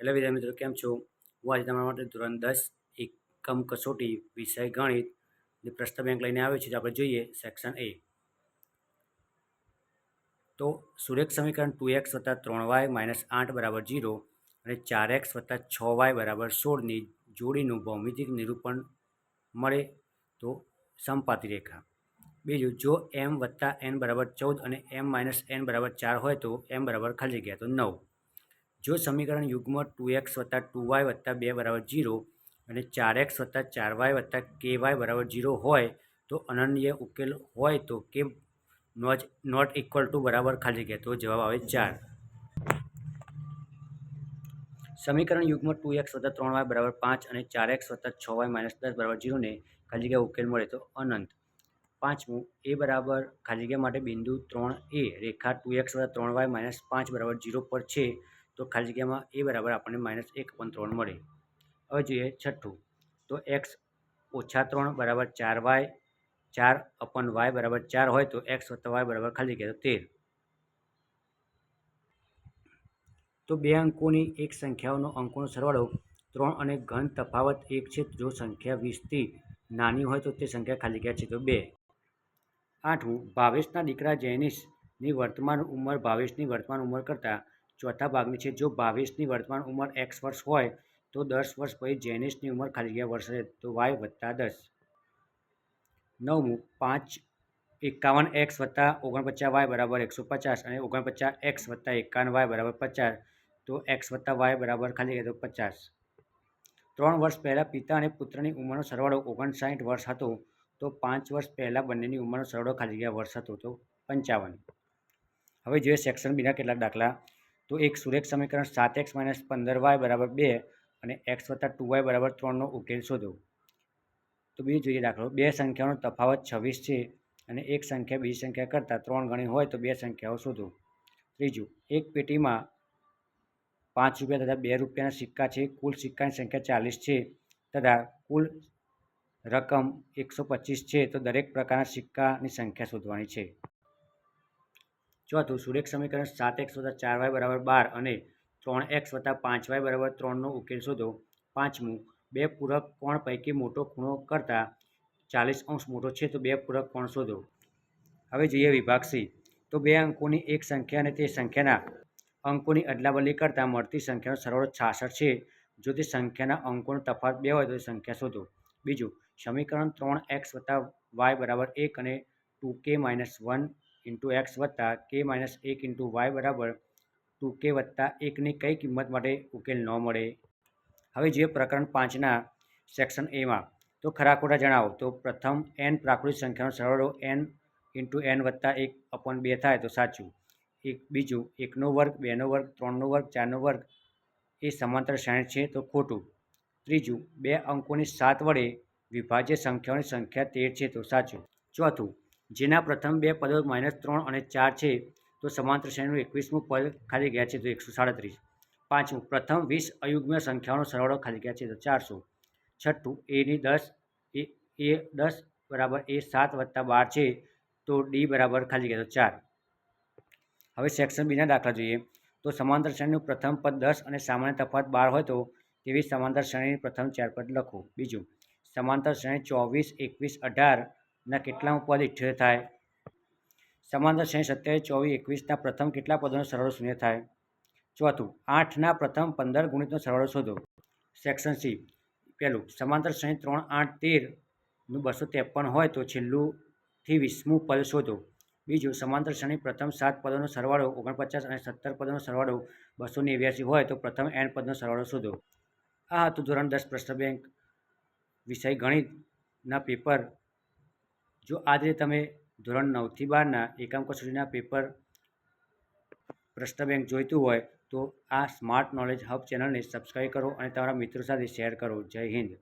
Hello વિદ્યાર્થી મિત્રો, કેમ છો? હું આજે તમારા માટે ધોરણ દસ એકમ કસોટી વિષય ગણિત પ્રશ્ન બેંક લઈને આવ્યો છે આપણે જોઈએ સેક્શન એ તો સુરેખ સમીકરણ ટુ એક્સ વત્તા ત્રણ વાય માઇનસ આઠ બરાબર જીરો અને ચાર એક્સ વત્તા છ વાય બરાબર સોળની જોડીનું ભૌમિતિક નિરૂપણ મળે તો સંપાતી રેખા. બીજું, જો એમ વત્તા એન બરાબર ચૌદ અને એમ માઇનસ એન બરાબર ચાર હોય તો એમ બરાબર ખાલી જગ્યા તો નવ. જો સમીકરણ યુગ્મ ટુ એક્સ વત્તા ટુ વાય વત્તા બે બરાબર જીરો અને ચાર એક્સ વત્તા ચાર વાય વત્તા કે વાય બરાબર જીરો હોય તો અનન્ય ઉકેલ હોય તો કે નોટ નોટ ઇક્વલ ટુ બરાબર ખાલી જગ્યા તો જવાબ આવે ચાર. સમીકરણ યુગ્મ ટુ એક્સ વત્તા ત્રણ વાય બરાબર પાંચ અને ચાર એક્સ વત્તા છ વાય માઇનસ દસ બરાબર જીરોને ખાલી જગ્યા ઉકેલ મળે તો અનંત. પાંચમું, એ બરાબર ખાલી જગ્યા માટે બિંદુ ત્રણ એ રેખા ટુ એક્સ વત્તા ત્રણ વાય માઇનસ પાંચ બરાબર જીરો પર છે. તો ખાલી જગ્યામાં એ બરાબર આપણને માઇનસ એક પણ ત્રણ મળે. હવે જોઈએ છઠ્ઠું. તો એક્સ ઓછા ત્રણ બરાબર ચાર વાય ચાર અપન વાય બરાબર ચાર હોય તો એક્સ વત્તા વાય બરાબર ખાલી જગ્યા તેર. તો બે અંકોની એક સંખ્યાઓનો અંકોનો સરવાળો ત્રણ અને ઘન તફાવત એક છે જો સંખ્યા વીસથી નાની હોય તો તે સંખ્યા ખાલી જગ્યા છે તો બે. આઠમું, ભાવેશના દીકરા જૈનિશની વર્તમાન ઉંમર ભાવેશની વર્તમાન ઉંમર કરતાં ચોથા ભાગની છે. જો બાવીસની વર્તમાન ઉંમર એક્સ વર્ષ હોય, તો દસ વર્ષ પછી જેનિસની ઉંમર ખાલી જગ્યા વર્ષ રહે, તો વાય વત્તા દસ. નવમું, પાંચ એકાવન એક્સ વત્તા ઓગણપચાસ વાય બરાબર એકસો પચાસ અને ઓગણપચાસ એક્સ વત્તા એકાવન વાય બરાબર પચાસ, તો એક્સ વત્તા વાય બરાબર ખાલી જગ્યા તો પચાસ. ત્રણ વર્ષ પહેલાં પિતા અને પુત્રની ઉંમરનો સરવાળો ઓગણસાઠ વર્ષ હતો, તો પાંચ વર્ષ પહેલાં બંનેની ઉંમરનો સરવાળો ખાલી ગયા વર્ષ હતો, તો પંચાવન. હવે જોઈએ સેક્શન બીના કેટલાક દાખલા. તો એક સુરેખ સમીકરણ સાત એક્સ માઇનસ પંદર વાય બરાબર બે અને એક્સ વત્તા ટુ વાય બરાબર ત્રણનો ઉકેલ શોધો. તો બીજું જોઈએ દાખલો. બે સંખ્યાઓનો તફાવત છવ્વીસ છે અને એક સંખ્યા બીજી સંખ્યા કરતાં ત્રણ ગણી હોય તો બે સંખ્યાઓ શોધો. ત્રીજું, એક પેટીમાં પાંચ રૂપિયા તથા બે રૂપિયાના સિક્કા છે. કુલ સિક્કાની સંખ્યા ચાલીસ છે તથા કુલ રકમ એકસો પચીસ છે. તો દરેક પ્રકારના સિક્કાની સંખ્યા શોધવાની છે. ચોથું, સુરેખ સમીકરણ સાત એક્સ વત્તા ચાર વાય બરાબર બાર અને ત્રણ એક્સ વત્તા પાંચ વાય બરાબર ત્રણનો ઉકેલ શોધો. પાંચમું, બે પૂરક કોણ પૈકી મોટો ખૂણો કરતાં ચાલીસ અંશ મોટો છે તો બે પૂરક કોણ શોધો? હવે જોઈએ વિભાગ તો બે અંકોની એક સંખ્યા અને તે સંખ્યાના અંકોની અદલાબદલી કરતાં મળતી સંખ્યાનો સરવાળો છાસઠ છે. જો તે સંખ્યાના અંકોનો તફાવત બે હોય તો સંખ્યા શોધો. બીજું, સમીકરણ ત્રણ એક્સ વત્તા વાય બરાબર એક અને ટુ કે માઇનસ વન ઇન્ટુ એક્સ વત્તા કે માઇનસ એક ઇન્ટુ વાય બરાબર ટુ કે વત્તા એકની કઈ કિંમત માટે ઉકેલ ન મળે? હવે જે પ્રકરણ પાંચના સેક્શન એમાં તો ખરા ખોટા જણાવો. તો પ્રથમ એન પ્રાકૃતિક સંખ્યાનો સરવાળો એન ઇન્ટુ એન વત્તા એક અપોન બે થાય તો સાચું. એક બીજું, એકનો વર્ગ, બેનો વર્ગ, ત્રણનો વર્ગ, ચારનો વર્ગ એ સમાંતર શ્રેણી છે તો ખોટું. ત્રીજું, બે અંકોની સાત વડે વિભાજ્ય સંખ્યાઓની સંખ્યા તેર છે તો સાચું. ચોથું જેના પ્રથમ બે પદો માઇનસ ત્રણ અને ચાર છે, તો સમાંતર શ્રેણીનું એકવીસમું પદ ખાલી ગયા છે તો એકસો સાડત્રીસ. પાંચમું, પ્રથમ વીસ અયુગ્મ્ય સંખ્યાઓનો સરવાળો ખાલી ગયા છે તો ચારસો. છઠ્ઠું એની દસ, એ એ દસ બરાબર એ સાત વત્તા બાર છે, તો ડી બરાબર ખાલી ગયા તો ચાર. હવે સેક્શન બીના દાખલા જોઈએ. તો સમાંતર શ્રેણીનું પ્રથમ પદ દસ અને સામાન્ય તફાવત બાર હોય તો તેવી સમાંતર શ્રેણીની પ્રથમ ચાર પદ લખો. બીજું, સમાંતર શ્રેણી ચોવીસ, એકવીસ અઢારના કેટલામાં પદ ઇઠ્યોતેર થાય? સમાંતર શ્રેણી સત્યાવીસ, ચોવીસ એકવીસના પ્રથમ કેટલા પદોનો સરવાળો શૂન્ય થાય? ચોથું આઠના પ્રથમ પંદર ગુણિતનો સરવાળો શોધો. સેક્શન સી, પહેલું, સમાંતર શ્રેણી ત્રણ, આઠ તેરનું બસો ત્રેપન હોય તો છેલ્લુંથી વીસમું પદ શોધો. બીજું, સમાંતર શ્રેણી પ્રથમ સાત પદોનો સરવાળો ઓગણપચાસ અને સત્તર પદોનો સરવાળો બસો નેવ્યાસી હોય તો પ્રથમ એન પદનો સરવાળો શોધો. આ હતું ધોરણ દસ પ્રશ્ન બેંક વિષય ગણિતના પેપર જો આ રીતે તમે ધોરણ નવથી બારના એકાંક સુધીના પેપર પ્રશ્ન બેંક જોઈતું હોય, તો આ સ્માર્ટ નોલેજ હબ ચેનલને સબસ્ક્રાઈબ કરો અને તમારા મિત્રો સાથે શેર કરો. જય હિન્દ.